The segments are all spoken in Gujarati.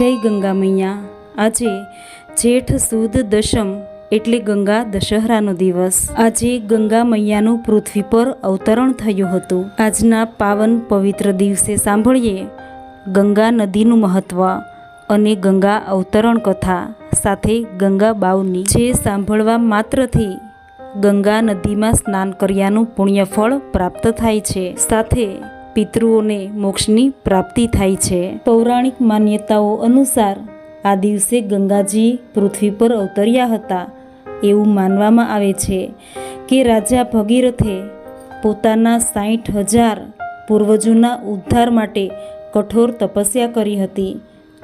જય ગંગા મૈયા આજે જેઠ સુદ દશમ એટલે ગંગા દશહરાનો દિવસ. આજે ગંગા મૈયાનું પૃથ્વી પર અવતરણ થયું હતું. આજના પાવન પવિત્ર દિવસે સાંભળીએ ગંગા નદીનું મહત્વ અને ગંગા અવતરણ કથા, સાથે ગંગા બાવની. જે સાંભળવા માત્રથી ગંગા નદીમાં સ્નાન કર્યાનું પુણ્યફળ પ્રાપ્ત થાય છે. સાથે પિતૃઓને મોક્ષની પ્રાપ્તિ થાય છે. પૌરાણિક માન્યતાઓ અનુસાર આ દિવસે ગંગાજી પૃથ્વી પર અવતર્યા હતા. એવું માનવામાં આવે છે કે રાજા ભગીરથે પોતાના સાઠ હજાર પૂર્વજોના ઉદ્ધાર માટે કઠોર તપસ્યા કરી હતી.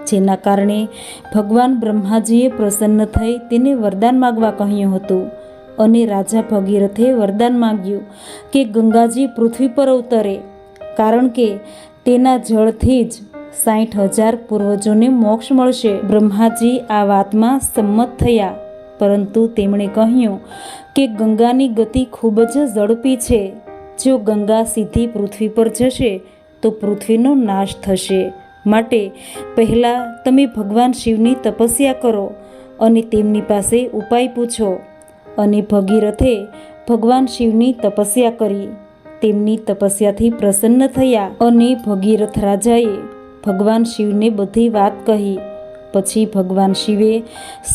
જેના કારણે ભગવાન બ્રહ્માજીએ પ્રસન્ન થઈ તેને વરદાન માગવા કહ્યું હતું. અને રાજા ભગીરથે વરદાન માગ્યું કે ગંગાજી પૃથ્વી પર અવતરે કારણ કે તેના જળથી જ સાઠ હજાર પૂર્વજોને મોક્ષ મળશે. બ્રહ્માજી આ વાતમાં સંમત થયા, પરંતુ તેમણે કહ્યું કે ગંગાની ગતિ ખૂબ જ ઝડપી છે. જો ગંગા સીધી પૃથ્વી પર જશે, તો પૃથ્વીનો નાશ થશે. માટે પહેલાં તમે ભગવાન શિવની તપસ્યા કરો અને તેમની પાસે ઉપાય પૂછો. અને ભગીરથે ભગવાન શિવની તપસ્યા કરી. તેમની તપસ્યાથી પ્રસન્ન થયા અને ભગીરથ રાજાએ ભગવાન શિવને બધી વાત કહી. પછી ભગવાન શિવે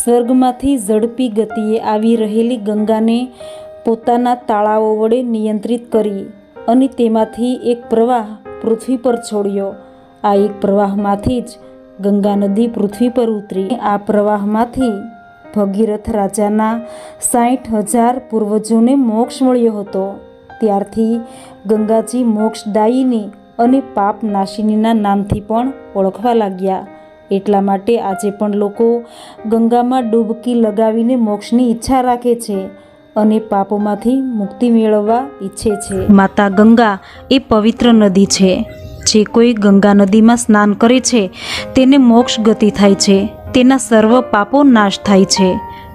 સ્વર્ગમાંથી ઝડપી ગતિએ આવી રહેલી ગંગાને પોતાના તાળાઓ વડે નિયંત્રિત કરી અને તેમાંથી એક પ્રવાહ પૃથ્વી પર છોડ્યો. આ એક પ્રવાહમાંથી જ ગંગા નદી પૃથ્વી પર ઉતરી. આ પ્રવાહમાંથી ભગીરથ રાજાના સાઠ હજાર પૂર્વજોને મોક્ષ મળ્યો હતો. ત્યારથી ગંગાજી મોક્ષદાયીની અને પાપ નાશિનીના નામથી પણ ઓળખવા લાગ્યા. એટલા માટે આજે પણ લોકો ગંગામાં ડૂબકી લગાવીને મોક્ષની ઈચ્છા રાખે છે અને પાપોમાંથી મુક્તિ મેળવવા ઈચ્છે છે. માતા ગંગા એ પવિત્ર નદી છે. જે કોઈ ગંગા નદીમાં સ્નાન કરે છે, તેને મોક્ષ ગતિ થાય છે. તેના સર્વ પાપો નાશ થાય છે.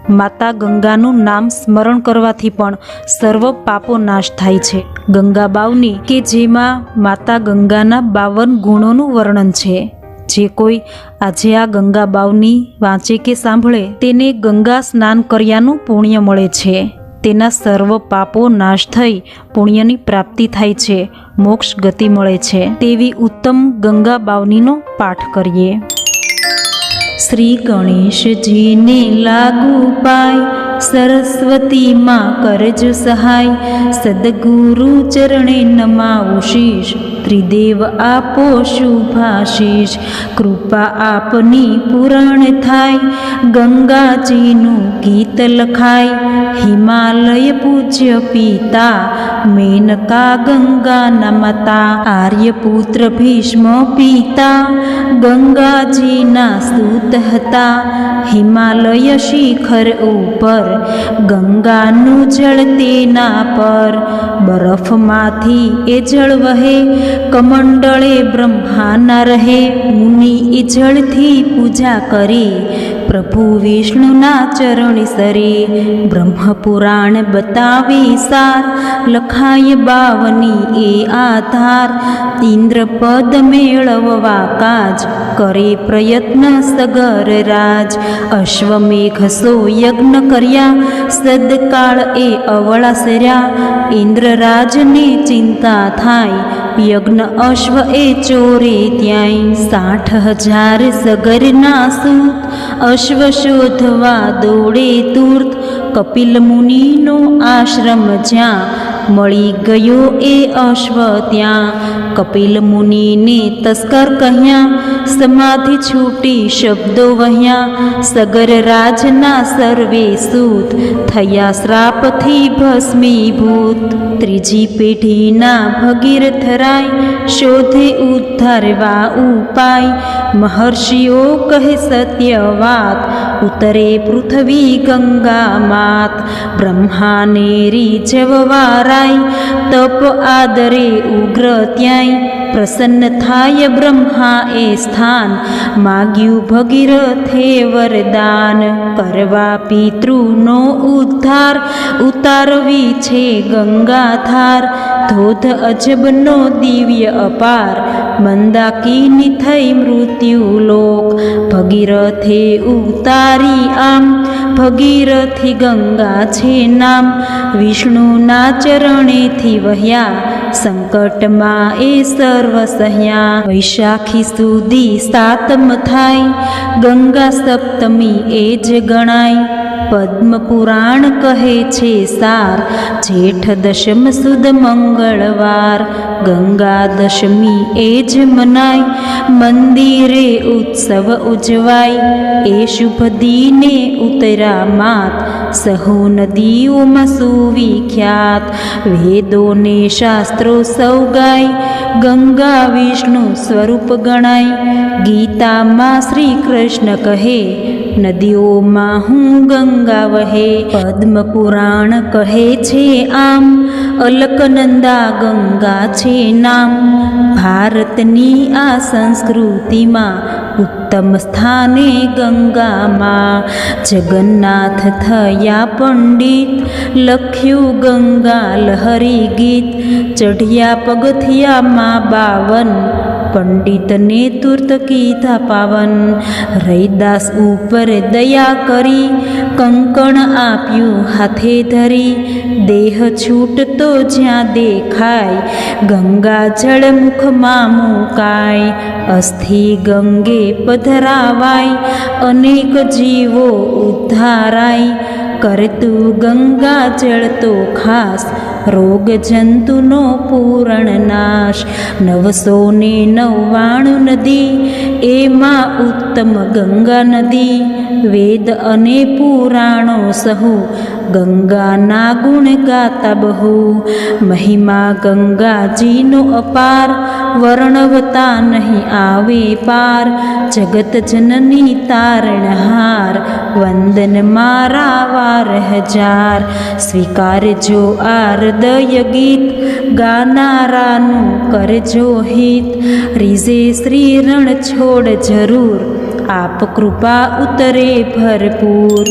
માતા ગંગાનું નામ સ્મરણ કરવાથી પણ સર્વ પાપો નાશ થાય છે. ગંગા બાવની કે જેમાં માતા ગંગાના બાવન ગુણોનું વર્ણન છે. જે કોઈ આજે આ ગંગા બાવની વાંચે કે સાંભળે તેને ગંગા સ્નાન કર્યાનું પુણ્ય મળે છે. તેના સર્વ પાપો નાશ થઈ પુણ્યની પ્રાપ્તિ થાય છે. મોક્ષ ગતિ મળે છે. તેવી ઉત્તમ ગંગા બાવનીનો પાઠ કરીએ. શ્રી ગણેશજીને લાગુ પાય, સરસ્વતી માં કરજ સહાય. સદગુરુ ચરણે નમાવું ત્રિદેવ આપો શુભાશીષ. કૃપા આપની પૂરણ થાય, ગંગાજીનું ગીત લખાય. હિમાલય પૂજ્ય પિતા મેનકા ગંગા નમતા આર્યપુત્ર ભીષ્મ પિતા ગંગાજીના સ્તુત હતા હિમાલય શિખર ઉપર ગંગાનું જળ તેના પર બરફમાંથી એ જળ વહે કમંડળે બ્રહ્માના રહે મુનિ એ જળથી પૂજા કરી પ્રભુ વિષ્ણુના ચરણ સરી, બ્રહ્મપુરાણ બતાવી સાર, લખાય બાવની એ આધાર, ઇન્દ્રપદ મેળવવા કાજ, કરે પ્રયત્ન સગર રાજ, અશ્વમેઘ સો યજ્ઞ કર્યા, સદકાળ એ અવળાસર્યા ઇન્દ્રરાજને ચિંતા થાય, યજ્ઞ અશ્વ એ ચોરે ત્યાંય સાઠ હજાર સગરના સૂત અશ્વ શોધવા દોડે તુર્ત કપિલ મુનિનો આશ્રમ જ્યાં મળી ગયો એ અશ્વ ત્યાં. કપિલ મુનિને તસ્કર કહ્યા, સમાધિ છૂટી શબ્દો વહ્યા, સગર રાજના સર્વે સૂત થયા શ્રાપથી ભસ્મીભૂત. ત્રીજી પેઢીના ભગીરથરાય શોધે ઉદ્ધારવા ઉપાય. મહર્ષિઓ કહે સત્ય વાત, ઉતરે પૃથ્વી ગંગા માત બ્રહ્માને જવવારાય, તપ આદરે ઉગ્ર ત્યાંય પ્રસન્ન થાય બ્રહ્મા એ સ્થાન માગ્યું ભગીરથે વરદાન કરવા પિતૃનો ઉદ્ધાર ઉતારવી છે ગંગાધાર ધોધ અજબનો દિવ્ય અપાર મંદાકીની થઈ મૃત્યુ લોક ભગીરથે ઉતારી આમ ભગીરથી ગંગા છે નામ. વિષ્ણુના ચરણેથી વહ્યા. સંકટમાં એ સર્વ સહ્યા. વૈશાખી સુધી સાતમ થાય. ગંગા સપ્તમી એ જ ગણાય. પદ્મ પુરાણ કહે છે સાર, જેઠ દશમ સુદ મંગળવાર, ગંગા દશમી એ જ મનાય, મંદિરે ઉત્સવ ઉજવાય, એ શુભ દિને ઉતરા માત, સહુ નદીઓમાં સુવિખ્યાત વેદોને શાસ્ત્રો સૌ ગાય, ગંગા વિષ્ણુ સ્વરૂપ ગણાય, ગીતામાં શ્રી કૃષ્ણ કહે, નદીઓમાં હું ગંગા વહે પદ્મ પુરાણ કહે છે આમ, અલકનંદા ગંગા છે નામ. ભારતની આ સંસ્કૃતિમાં ઉત્તમ સ્થાને ગંગામાં જગન્નાથ થયા પંડિત. લખ્યું ગંગા લહરી ગીત, ચઢિયા પગથિયામાં બાવન. પંડિતને તુર્ત કીધા પાવન. રૈદાસ ઉપર દયા કરી, કંકણ આપ્યું હાથે ધરી. દેહ છૂટતો જ્યાં દેખાય ગંગા જળ મુખમાં મુકાય. અસ્થિ ગંગે પધરાવાય, અનેક જીવો ઉદ્ધારાય. કરતું ગંગા જળ તો ખાસ રોગ જંતુનો પૂરણ નાશ. નવસો ને નવ્વાણું નદી એમાં ઉત્તમ ગંગા નદી. વેદ અને પુરાણો સહુ. ગંગાના ગુણ ગાતા બહુ. મહિમા ગંગાજીનો અપાર. વર્ણવતા નહીં આવે પાર. જગત જનની તારણહાર. વંદન મારા વાર હજાર. સ્વીકારજો આ હૃદય ગીત. ગાનારાનું કરજો હિત. રીઝે શ્રી રણ છોડ જરૂર. આપ કૃપા ઉતરે ભરપૂર.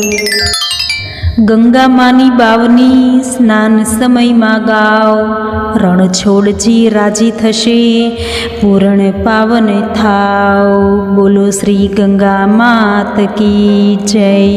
ગંગામાની બાવની સ્નાન સમયમાં ગાવ રણ છોડજી રાજી થશે, પૂરણ પાવન થાવ. બોલો શ્રી ગંગા માત કી જય.